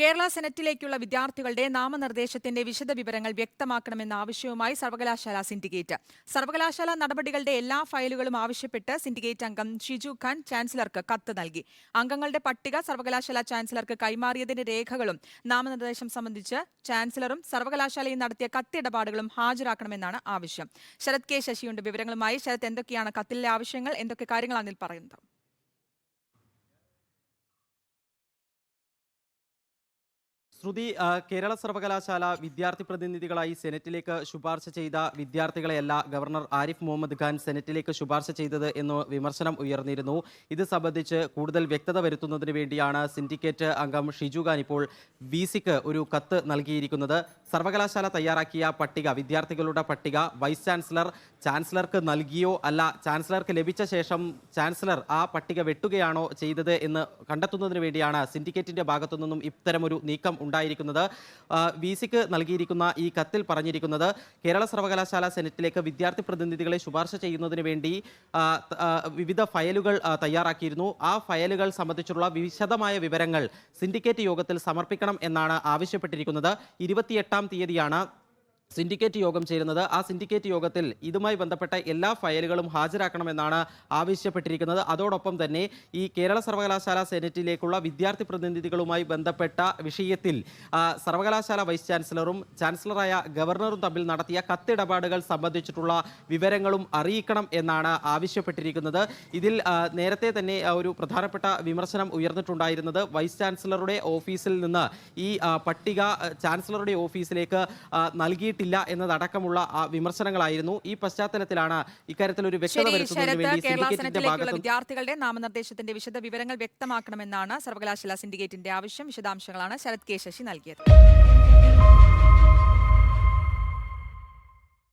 കേരള സെനറ്റിലേക്കുള്ള വിദ്യാർത്ഥികളുടെ നാമനിർദ്ദേശത്തിന്റെ വിശദ വിവരങ്ങൾ വ്യക്തമാക്കണമെന്ന ആവശ്യവുമായി സർവകലാശാല സിൻഡിക്കേറ്റ്. സർവകലാശാല നടപടികളുടെ എല്ലാ ഫയലുകളും ആവശ്യപ്പെട്ട് സിൻഡിക്കേറ്റ് അംഗം ഷിജു ഖാൻ ചാൻസലർക്ക് കത്ത് നൽകി. അംഗങ്ങളുടെ പട്ടിക സർവകലാശാല ചാൻസലർക്ക് കൈമാറിയതിന്റെ രേഖകളും നാമനിർദ്ദേശം സംബന്ധിച്ച് ചാൻസലറും സർവകലാശാലയും നടത്തിയ കത്തിടപാടുകളും ഹാജരാക്കണമെന്നാണ് ആവശ്യം. ശരത് കെ ശശിയുണ്ട് വിവരങ്ങളുമായി. ശരത് എന്തൊക്കെയാണ് കത്തിലെ ആവശ്യങ്ങൾ? എന്തൊക്കെ കാര്യങ്ങളാണ് പറയുന്നത്? ശ്രുതി കേരള സർവകലാശാല വിദ്യാർത്ഥി പ്രതിനിധികളായി സെനറ്റിലേക്ക് ശുപാർശ ചെയ്ത വിദ്യാർത്ഥികളെയല്ല ഗവർണർ ആരിഫ് മുഹമ്മദ് ഖാൻ സെനറ്റിലേക്ക് ശുപാർശ ചെയ്തത് എന്ന് വിമർശനം ഉയർന്നിരുന്നു. ഇത് സംബന്ധിച്ച് കൂടുതൽ വ്യക്തത വരുത്തുന്നതിന് വേണ്ടിയാണ് സിൻഡിക്കേറ്റ് അംഗം ഷിജു ഖാൻ ഇപ്പോൾ വി സിക്ക് ഒരു കത്ത് നൽകിയിരിക്കുന്നത്. സർവകലാശാല തയ്യാറാക്കിയ പട്ടിക വിദ്യാർത്ഥികളുടെ പട്ടിക വൈസ് ചാൻസലർ ചാൻസലർക്ക് നൽകിയോ അല്ല ചാൻസലർക്ക് ലഭിച്ച ശേഷം ചാൻസലർ ആ പട്ടിക വെട്ടുകയാണോ ചെയ്തത് എന്ന് കണ്ടെത്തുന്നതിന് വേണ്ടിയാണ് സിൻഡിക്കേറ്റിന്റെ ഭാഗത്തു നിന്നും ഇത്തരമൊരു നീക്കം ഉണ്ടായിരിക്കുന്നത്. വി സിക്ക് നൽകിയിരിക്കുന്ന ഈ കത്തിൽ പറഞ്ഞിരിക്കുന്നത് കേരള സർവകലാശാല സെനറ്റിലേക്ക് വിദ്യാർത്ഥി പ്രതിനിധികളെ ശുപാർശ ചെയ്യുന്നതിന് വേണ്ടി വിവിധ ഫയലുകൾ തയ്യാറാക്കിയിരുന്നു. ആ ഫയലുകൾ സംബന്ധിച്ചുള്ള വിശദമായ വിവരങ്ങൾ സിൻഡിക്കേറ്റ് യോഗത്തിൽ സമർപ്പിക്കണം എന്നാണ് ആവശ്യപ്പെട്ടിരിക്കുന്നത്. ഇരുപത്തിയെട്ടാം തീയതിയാണ് സിൻഡിക്കേറ്റ് യോഗം ചേരുന്നത്. ആ സിൻഡിക്കേറ്റ് യോഗത്തിൽ ഇതുമായി ബന്ധപ്പെട്ട എല്ലാ ഫയലുകളും ഹാജരാക്കണമെന്നാണ് ആവശ്യപ്പെട്ടിരിക്കുന്നത്. അതോടൊപ്പം തന്നെ ഈ കേരള സർവകലാശാല സെനറ്റിലേക്കുള്ള വിദ്യാർത്ഥി പ്രതിനിധികളുമായി ബന്ധപ്പെട്ട വിഷയത്തിൽ സർവകലാശാല വൈസ് ചാൻസലറും ചാൻസലറായ ഗവർണറും തമ്മിൽ നടത്തിയ കത്തിടപാടുകൾ സംബന്ധിച്ചിട്ടുള്ള വിവരങ്ങളും അറിയിക്കണം എന്നാണ് ആവശ്യപ്പെട്ടിരിക്കുന്നത്. ഇതിൽ നേരത്തെ തന്നെ ഒരു പ്രധാനപ്പെട്ട വിമർശനം ഉയർന്നിട്ടുണ്ടായിരുന്നത്. വൈസ് ചാൻസലറുടെ ഓഫീസിൽ നിന്ന് ഈ പട്ടിക ചാൻസലറുടെ ഓഫീസിലേക്ക് ആ, നൽകിയിട്ടില്ല എന്നതടക്കമുള്ള ആ, വിമർശനങ്ങളായിരുന്നു. ഈ പശ്ചാത്തലത്തിലാണ് ഇക്കാര്യത്തിൽ ഒരു വ്യക്തത വരുത്തുന്നതിന് വേണ്ടി കേരള സിൻഡിക്കേറ്റിന്റെ ഭാഗത്ത് വിദ്യാർത്ഥികളുടെ നാമനിർദ്ദേശത്തിന്റെ വിശദ വിവരങ്ങൾ വ്യക്തമാക്കണമെന്നാണ് സർവകലാശാല സിൻഡിക്കേറ്റിന്റെ ആവശ്യം. വിശദാംശങ്ങളാണ് ശരത് കെ ശശി നൽകിയത്.